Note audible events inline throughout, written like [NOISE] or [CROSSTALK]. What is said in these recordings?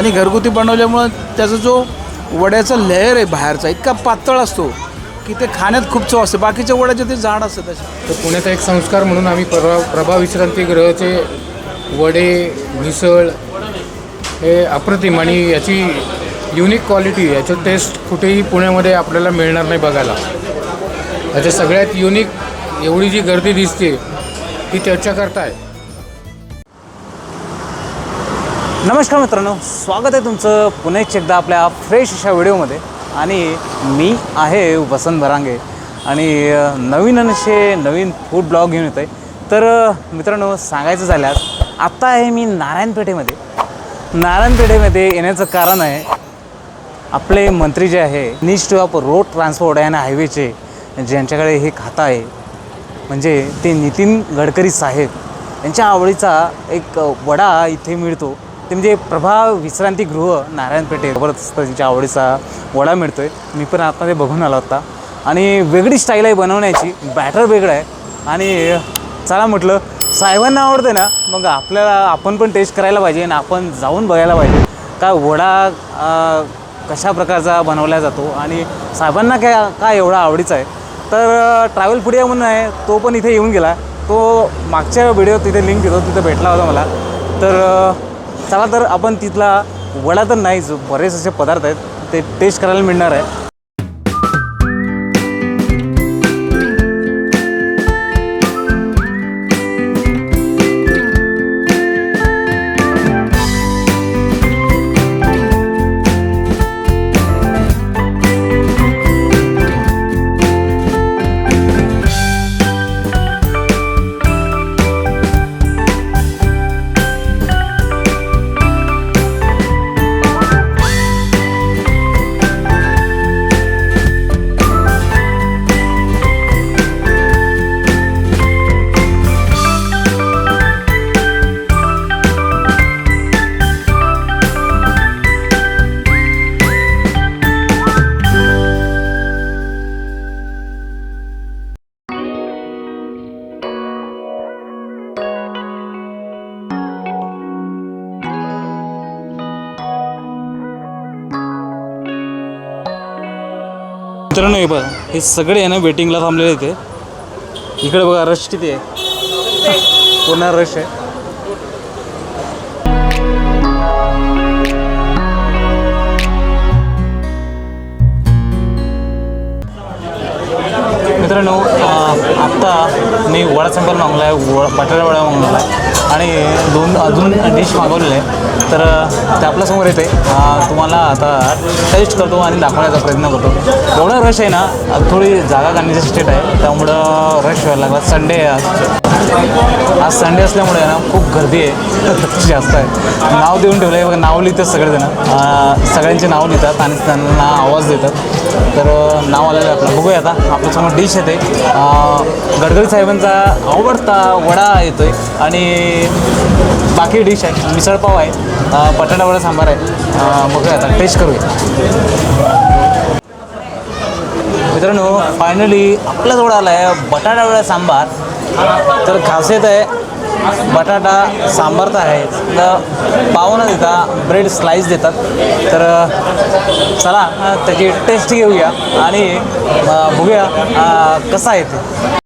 आणि घरगुती बनवल्यामुळं त्याचा जो वड्याचा लेअर आहे बाहेरचा इतका पातळ असतो की ते खाण्यात खूप चव असते. बाकीच्या वड्याचे ते जाड असतात असे. तर पुण्याचा एक संस्कार म्हणून आम्ही प्रभा प्रभा विश्रांतीगृहाचे वडे मिसळ हे अप्रतिम आणि याची युनिक क्वालिटी याचं टेस्ट कुठेही पुण्यामध्ये आपल्याला मिळणार नाही बघायला. याच्या सगळ्यात युनिक एवढी जी गर्दी दिसते ती त्याच्याकरता आहे. नमस्कार मित्रांनो स्वागत आहे तुमचं पुन्हा एकदा आपल्या फ्रेश अशा व्हिडिओमध्ये. आणि मी आहे वसंत बरांगे आणि नवीन असे नवीन फूड ब्लॉग घेऊन येतो आहे तर मित्रांनो सांगायचं झाल्यास आत्ता आहे मी नारायणपेठेमध्ये. नारायणपेठेमध्ये येण्याचं कारण आहे आपले मंत्री जे आहे निस्ट ऑफ रोड ट्रान्सपोर्ट आणि हायवेचे ज्यांच्याकडे हे खातं आहे म्हणजे ते नितीन गडकरी साहेब यांच्या आवडीचा एक वडा इथे मिळतो. ते म्हणजे प्रभा विश्रांतीगृह नारायणपेठे जबरदस्त त्यांच्या आवडीचा वडा मिळतो आहे मी पण आतमध्ये बघून आला होता आणि वेगळी स्टाईल आहे बनवण्याची बॅटर वेगळं आहे. आणि चला म्हटलं साहेबांना आवडते ना मग आपल्याला आपण पण टेस्ट करायला पाहिजे आणि आपण जाऊन बघायला पाहिजे. का वडा कशा प्रकारचा बनवला जातो आणि साहेबांना काय काय एवढा आवडीचा आहे. तर ट्रॅव्हल पुढे म्हणून आहे तो पण इथे येऊन गेला. तो मागच्या व्हिडिओ तिथे लिंक देतो तिथे भेटला होता मला. तर चला तर आपण तिथला वडा तर नाहीच बरेच असे पदार्थ आहेत ते टेस्ट करायला मिळणार आहे. मित्रांनो हे बघा हे सगळे आहे ना वेटिंगला थांबलेले इथे इकडे बघा रश किती आहे? पूर्ण रश आहे. मित्रांनो आत्ता मी वडा संपल मागवला आहे वडा बटाटा वडा मागवला आहे. आणि दोन अजून डिश मागवलेले आहे. तर ते आपल्यासमोर येते तुम्हाला आता टेस्ट करतो आणि दाखवण्याचा प्रयत्न करतो. एवढा रश आहे ना थोडी जागा काढण्याची स्टेट आहे. त्यामुळं रश व्हायला लागला. संडे आहे आज संडे असल्यामुळे ना खूप गर्दी आहे. [LAUGHS] जास्त आहे. नाव देऊन ठेवलं आहे. बघा नाव लिहितात सगळेजण. सगळ्यांचे नाव लिहितात आणि त्यांना आवाज देतात. तर नाव आलेलं आहे आपलं. बघूया आता. आपल्यासमोर डिश येते. गडकरी साहेबांचा आवडता वडा येतो आहे आणि बाकी डिश आहे. मिसळपाव आहे. बटाटावडा बटाटा वडा सांबार आहे. बघूया आता. टेस्ट करूया. मित्रांनो फायनली आपल्याजवळ आला आहे बटाटा वडा सांबार. तर खासियत आहे बटाटा सांबार तर आहे तर पाव न देता ब्रेड स्लाईस देतात. तर चला त्याची टेस्ट घेऊया आणि बघूया कसा आहे ते.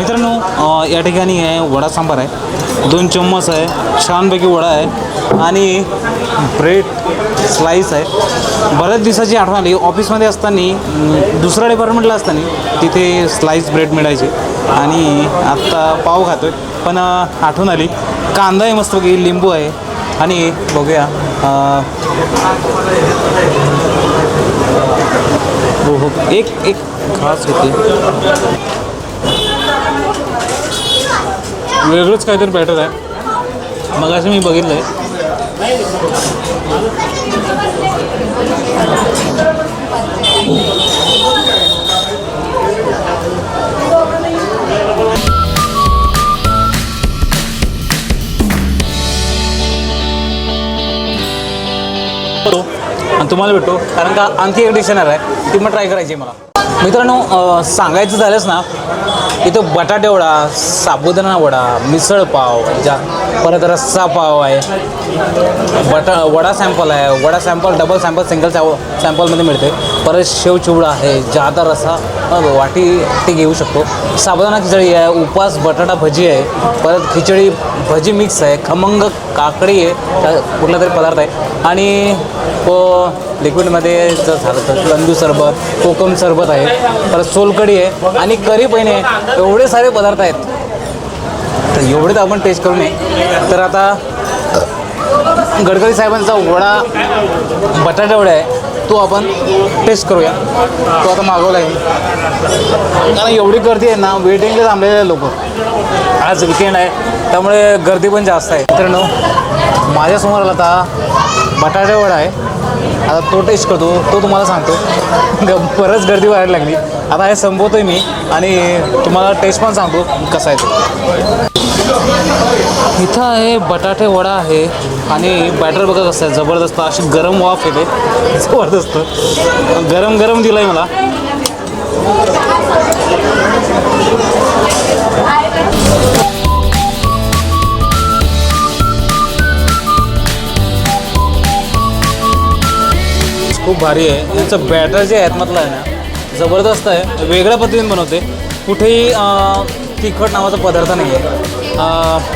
मित्रांनो या ठिकाणी आहे वडा सांबार आहे. दोन चम्मच आहे छानपैकी वडा आहे आणि ब्रेड स्लाईस आहे. बऱ्याच दिवसाची आठवण आली. ऑफिसमध्ये असताना दुसऱ्या डिपार्टमेंटला असताना तिथे स्लाईस ब्रेड मिळायचे आणि आत्ता पाव खातो आहे पण आठवण आली. कांदा आहे मस्तपैकी लिंबू आहे आणि बघूया हो हो एक एक खास होते. वेगळंच काहीतरी बॅटर आहे. मग असं मी बघितलं आहे आणि तुम्हाला भेटतो कारण का आणखी एक डिश येणार आहे ती मग ट्राय करायची आहे मला. मित्रांनो सांगायचं झालंच ना इथं बटाटे वडा साबुदाणा वडा मिसळपाव ज्या जा परत रस्सा पाव आहे. बटा वडा सॅम्पल आहे. Vada sample double sample single सॅ सॅम्पलमध्ये मिळते. परत शेवचिवडा आहे. जादा रसा वाटी ते घेऊ शकतो. साबुदाणा खिचडी आहे. उपास बटाटा भजी आहे. परत खिचडी भजी मिक्स आहे. खमंग काकडी आहे. कुठला तरी पदार्थ आहे. आणि तो लिक्विडमध्ये जर झालं तर लंदू सरबत कोकम सरबत आहे. परत सोलकढी आहे. आणि करी पहिने एवढे सारे पदार्थ आहेत. तर एवढे तर आपण टेस्ट करू नये तर आता गडकरी साहेबांचा वडा बटाट्यावडा आहे तो आपण टेस्ट करूया. तो आता मागवला आहे. कारण एवढी गर्दी आहे ना वेटिंगला थांबलेले लोक. आज विकेंड आहे त्यामुळे गर्दी पण जास्त आहे. मित्रांनो माझ्यासमोर आता बटाट्यावडा वडा आहे. आता तो टेस्ट करतो तो तुम्हाला सांगतो. ग बरंच गर्दी व्हायला लागली. आता हे संपवतोय मी आणि तुम्हाला टेस्ट पण सांगतो कसा आहे तो. इथं आहे बटाटे वडा आहे आणि बॅटर बघा कसं आहे जबरदस्त. अशी गरम वाफ येते. जबरदस्त. गरम गरम दिलं आहे मला. खूप भारी आहे. याचं बॅटर जे आहेत म्हटलं आहे ना जबरदस्त आहे. वेगळ्या पद्धतीने बनवते. कुठेही तिखट नावाचा पदार्थ नाही आहे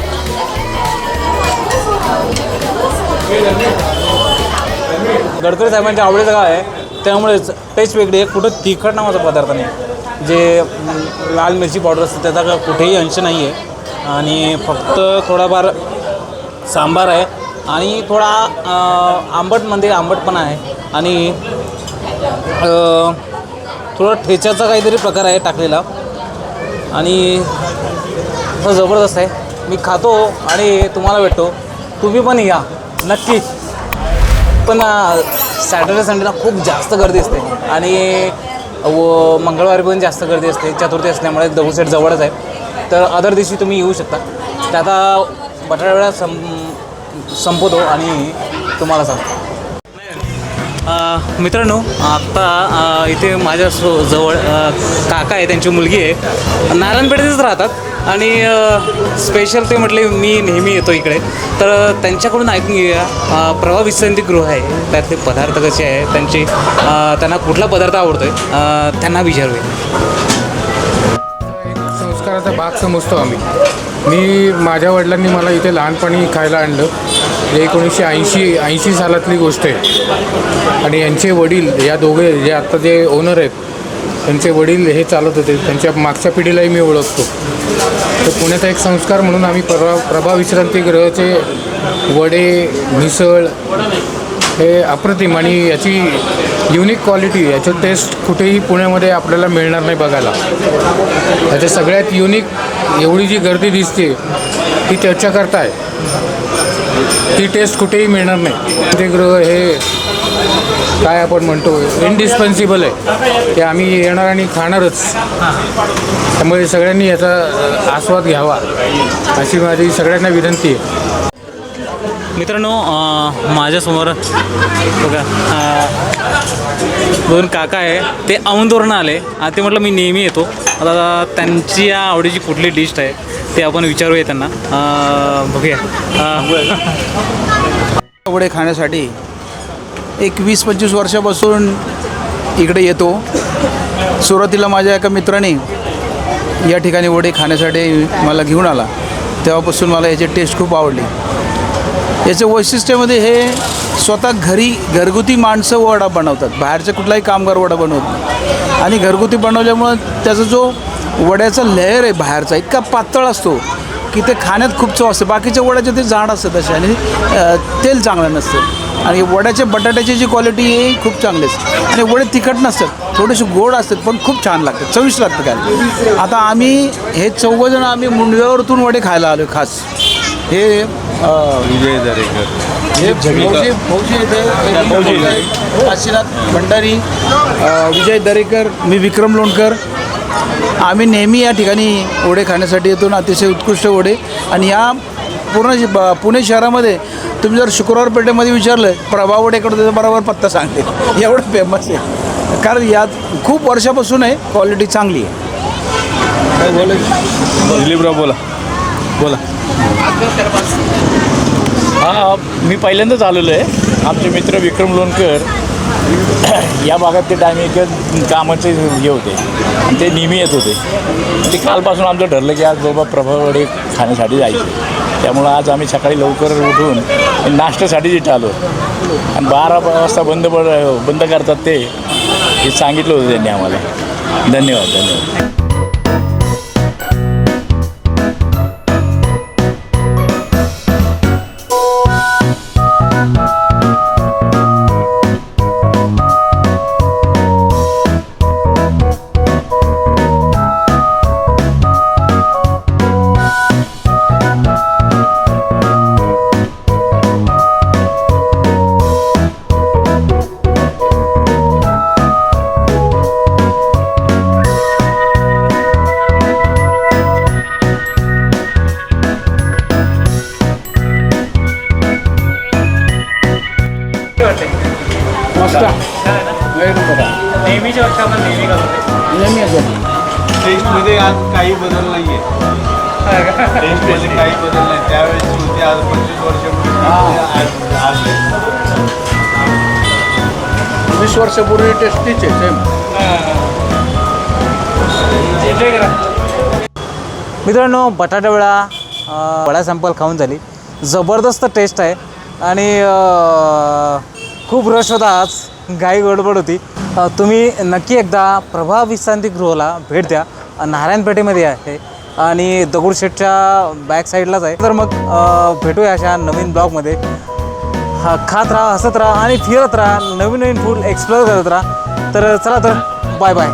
गडकरी साहेबांच्या आवडीचं काय आहे? त्यामुळेच टेस्ट वेगळी आहे. कुठं तिखट नावाचा पदार्थ नाही. जे लाल मिरची पावडर असते त्याचा का कुठेही अंश नाही आहे आणि फक्त थोडाफार सांबार आहे. आणि थोडा आंबट आंबटमध्ये आंबटपणा आहे. आणि थोडं ठेच्याचा काहीतरी प्रकार आहे टाकलेला. आणि जबरदस्त आहे. मी खातो आणि तुम्हाला भेटतो. तुम्ही पण या. नक्की. पण सॅटर्डे संडेला खूप जास्त गर्दी असते. आणि व मंगळवारी पण जास्त गर्दी असते. चतुर्थी असल्यामुळे दगडूशेठ जवळच आहे. तर अदर दिवशी तुम्ही येऊ शकता. तर आता बटाटा वेळा सं संपवतो आणि तुम्हाला सांगतो. मित्रांनो आत्ता इथे माझ्या सो जवळ काका आहे त्यांची मुलगी आहे. नारायणपेठेतच राहतात. आणि स्पेशल ते म्हटले मी नेहमी येतो इकडे. तर त्यांच्याकडून ऐकून घेऊया. अ, प्रभा आहे. त्यातले पदार्थ कसे आहे त्यांचे त्यांना कुठला पदार्थ आवडतो आहे त्यांना विचारूया. संस्काराचा भाग समजतो आम्ही. मी माझ्या वडिलांनी मला इथे लहानपणी खायला आणलं. एकोणीसशे ऐंशी ऐंशी सालातली गोष्ट आहे. आणि यांचे वडील या दोघे जे आत्ता जे ओनर आहेत त्यांचे वडील हे चालत होते. त्यांच्या मागच्या पिढीलाही मी ओळखतो. तर पुण्याचा एक संस्कार म्हणून आम्ही प्रभा प्रभा विश्रांती ग्रहाचे वडे मिसळ हे अप्रतिम आणि याची युनिक क्वालिटी याचं टेस्ट कुठेही पुण्यामध्ये आपल्याला मिळणार नाही बघायला. त्याच्या सगळ्यात युनिक एवढी जी गर्दी दिसते ती चर्चा करता आहे. ती टेस्ट कुठेही मिळणार नाही. ते गृह हे काय आपण म्हणतो इनडिस्पेन्सिबल आहे. ते आम्ही येणार आणि खाणारच. त्यामुळे सगळ्यांनी याचा आस्वाद घ्यावा. अशी माझी सगळ्यांना विनंती आहे. मित्रांनो माझ्यासमोर बघा दोन काका आहे ते औंधवरून आले. ते म्हटलं मी नेहमी येतो. आता त्यांची या आवडीची कुठली डिश आहे ते आपण विचारूया त्यांना. बघूया. अ, वडे खाण्यासाठी एक वीस पंचवीस वर्षापासून इकडे येतो. सुरुवातीला माझ्या एका मित्राने या ठिकाणी वडे खाण्यासाठी मला घेऊन आला. तेव्हापासून मला याची टेस्ट खूप आवडली. याचं वैशिष्ट्यामध्ये हे स्वतः घरी घरगुती माणसं वडा बनवतात. बाहेरचे कुठलाही कामगार वडा बनवत नाही. आणि घरगुती बनवल्यामुळं त्याचा जो वड्याचा लेअर आहे बाहेरचा इतका पातळ असतो की ते खाण्यात खूप चव असते. बाकीच्या वड्याचे ते जाड असतात असे आणि तेल चांगलं नसतं. आणि वड्याच्या बटाट्याची जी क्वालिटी आहे खूप चांगली असते. आणि वडे तिखट नसतात थोडेसे गोड असतात पण खूप छान लागतात चविष्ट लागतं काय आता आम्ही हे चौघजण आम्ही मुंडव्यावरतून वडे खायला आलो खास. हे विजय दरेकर. हे फौजी फौजी येते काशीनाथ भंडारी विजय दरेकर मी विक्रम लोणकर. आम्ही नेहमी या ठिकाणी ओढे खाण्यासाठी येतो आणि अतिशय उत्कृष्ट ओढे आणि या पूर्ण पुणे शहरामध्ये तुम्ही जर शुक्रवार पेठेमध्ये विचारलं प्रभा ओढेकडे तर बरोबर पत्ता सांगते. [LAUGHS] एवढं फेमस आहे. कारण यात खूप वर्षापासून आहे क्वालिटी चांगली आहे. दिलीपराव बोला. बोला. हा मी पहिल्यांदाच आलेलो आहे. आमचे मित्र विक्रम लोणकर [COUGHS] या भागात ते टायमिंग कामाचे हे होते. आणि ते नेहमी येत होते. ते कालपासून आमचं ठरलं की आज बाबा प्रभावडे खाण्यासाठी जायचं. त्यामुळं आज आम्ही सकाळी लवकर उठून नाश्त्यासाठी तिथे आलो. आणि बारा वाजता बंद पड बंद करतात ते हे सांगितलं होतं त्यांनी आम्हाला. धन्यवाद धन्यवाद. टेस्टमध्ये आज काही बदल नाही आहे टेस्टमध्ये काही बदल नाही. त्यावेळेस होती आज पंचवीस वर्षापूर्वी आज आज वीस वर्षापूर्वी टेस्टीच आहे सेम मित्रांनो बटाटा वडा सॅम्पल खाऊन झाली. जबरदस्त टेस्ट आहे. आणि खूप रश होता आज. घाई गडबड होती. तुम्ही नक्की एकदा प्रभा विश्रांतीगृहाला भेट द्या. नारायणपेठेमध्ये आहे. आणि दगडूशेठच्या बॅक साईडलाच आहे. तर मग भेटूया अशा नवीन ब्लॉगमध्ये. हा खात राहा हसत राहा आणि फिरत राहा. नवीन नवीन फूड एक्सप्लोअर करत राहा. तर चला तर बाय बाय